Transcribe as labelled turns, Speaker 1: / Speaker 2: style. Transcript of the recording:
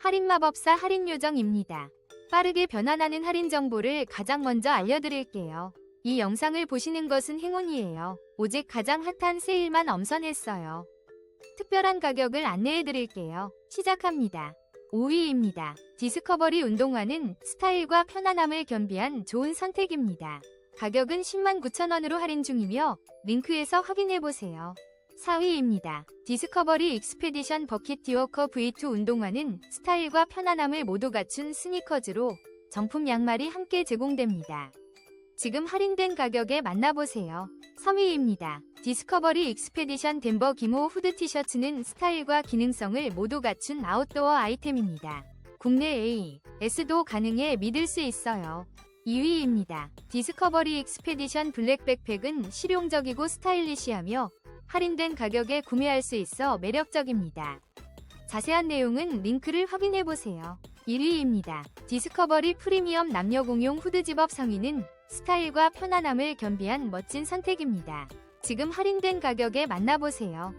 Speaker 1: 할인마법사 할인요정입니다. 빠르게 변환하는 할인 정보를 가장 먼저 알려드릴게요. 이 영상을 보시는 것은 행운이에요. 오직 가장 핫한 세일만 엄선했어요. 특별한 가격을 안내해드릴게요. 시작합니다. 5위입니다. 디스커버리 운동화는 스타일과 편안함을 겸비한 좋은 선택입니다. 가격은 10만 9천원으로 할인 중이며 링크에서 확인해보세요. 4위입니다. 디스커버리 익스페디션 버킷 디워커 V2 운동화는 스타일과 편안함을 모두 갖춘 스니커즈로 정품 양말이 함께 제공됩니다. 지금 할인된 가격에 만나보세요. 3위입니다. 디스커버리 익스페디션 덴버 기모 후드 티셔츠는 스타일과 기능성을 모두 갖춘 아웃도어 아이템입니다. 국내 A, S도 가능해 믿을 수 있어요. 2위입니다. 디스커버리 익스페디션 블랙 백팩은 실용적이고 스타일리시하며 할인된 가격에 구매할 수 있어 매력적입니다. 자세한 내용은 링크를 확인해 보세요. 1위입니다. 디스커버리 프리미엄 남녀 공용 후드 집업 상의는 스타일과 편안함을 겸비한 멋진 선택입니다. 지금 할인된 가격에 만나보세요.